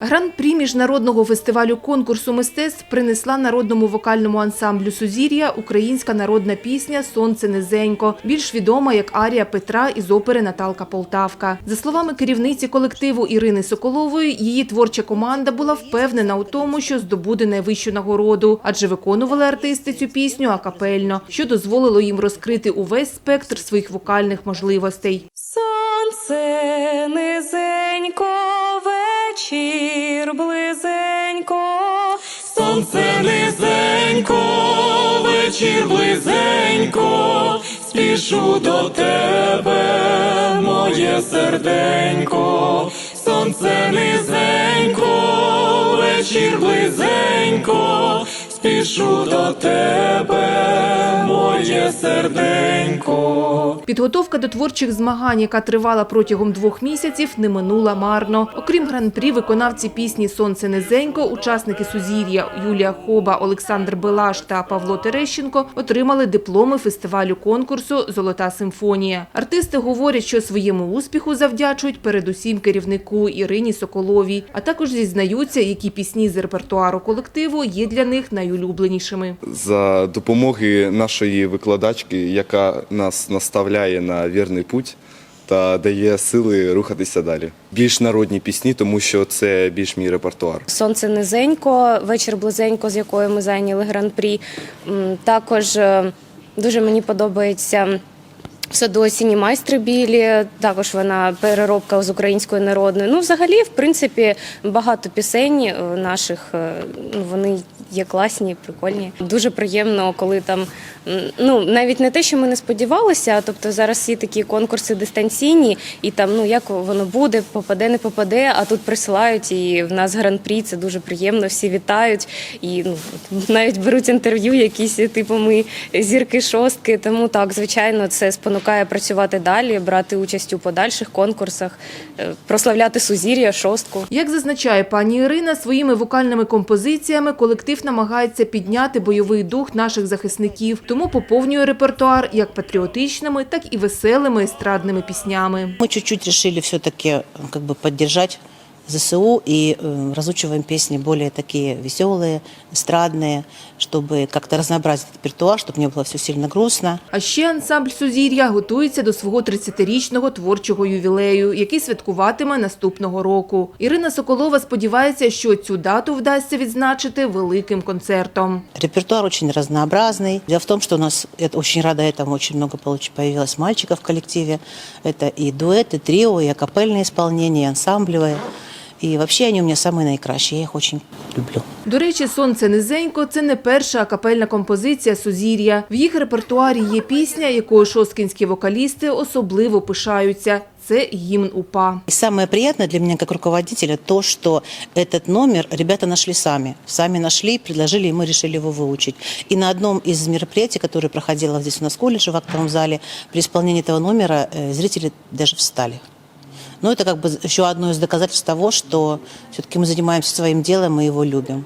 Гран-прі міжнародного фестивалю конкурсу мистецтв принесла народному вокальному ансамблю Сузір'я українська народна пісня Сонце низенько, більш відома як арія Петра із опери Наталка Полтавка. За словами керівниці колективу Ірини Соколової, її творча команда була впевнена у тому, що здобуде найвищу нагороду, адже виконували артисти цю пісню акапельно, що дозволило їм розкрити увесь спектр своїх вокальних можливостей. Сонце вечір близенько, спішу до тебе, моє серденько, сонце низенько, вечір близенько, спішу до тебе, моє серденько. Підготовка до творчих змагань, яка тривала протягом двох місяців, не минула марно. Окрім гран-прі, виконавці пісні Сонце низенько, учасники Сузір'я Юлія Хоба, Олександр Белаш та Павло Терещенко отримали дипломи фестивалю конкурсу Золота симфонія. Артисти говорять, що своєму успіху завдячують передусім керівнику Ірині Соколовій, а також зізнаються, які пісні з репертуару колективу є для них найулюбленішими. за допомоги нашої викладачки, яка нас наставляє на вірний путь та дає сили рухатися далі. Більш народні пісні, тому що це більш мій репертуар. сонце низенько, вечір близенько, з якою ми зайняли гран-прі. Також е, дуже мені подобається. В саду осінні майстри білі, також вона переробка з української народної. Ну, взагалі, в принципі, багато пісень е, наших е, ну, вони є класні, прикольні. Дуже приємно, коли там ну навіть не те, що ми не сподівалися. Тобто зараз всі такі конкурси дистанційні, і там ну як воно буде, попаде, не попаде. А тут присилають, і в нас гран-прі це дуже приємно. Всі вітають і ну навіть беруть інтерв'ю, якісь типу ми зірки шостки. Тому так, звичайно, це спонукає працювати далі, брати участь у подальших конкурсах, е, прославляти сузір'я, шостку. Як зазначає пані Ірина, своїми вокальними композиціями колектив намагається підняти бойовий дух наших захисників, тому поповнює репертуар як патріотичними, так і веселими естрадними піснями. Ми чуть-чуть вирішили все-таки підтримати. бы поддержать ЗСУ и э, разучиваем песни более такие веселые, эстрадные, чтобы как-то разнообразить репертуар, чтобы не было все сильно грустно. А ще ансамбль Сузір'я готується до свого 30-річного творчого ювілею, який святкуватиме наступного року. Ірина Соколова сподівається, що цю дату вдасться відзначити великим концертом. Репертуар очень разнообразный. Дело в том, что у нас, я очень рада этому, очень много получ- появилось мальчиков в коллективе. Это и дуэт, и трио, и акапельные исполнения, и ансамблевые. И вообще они у меня самые наикращие, я их очень люблю. До речі, сонце низенько це не перша акапельна композиція Сузір'я. В їх репертуарі є пісня, якою шосткінські вокалісти особливо пишаються. Це гімн УПА. И самое приятное для меня как руководителя то, что этот номер ребята нашли сами. Сами нашли, предложили, и мы решили его выучить. И на одном из мероприятий, которое проходило здесь у нас в колледже, в актовом зале, при исполнении этого номера э, зрители даже встали. Но это как бы еще одно из доказательств того, что все-таки мы занимаемся своим делом и его любим.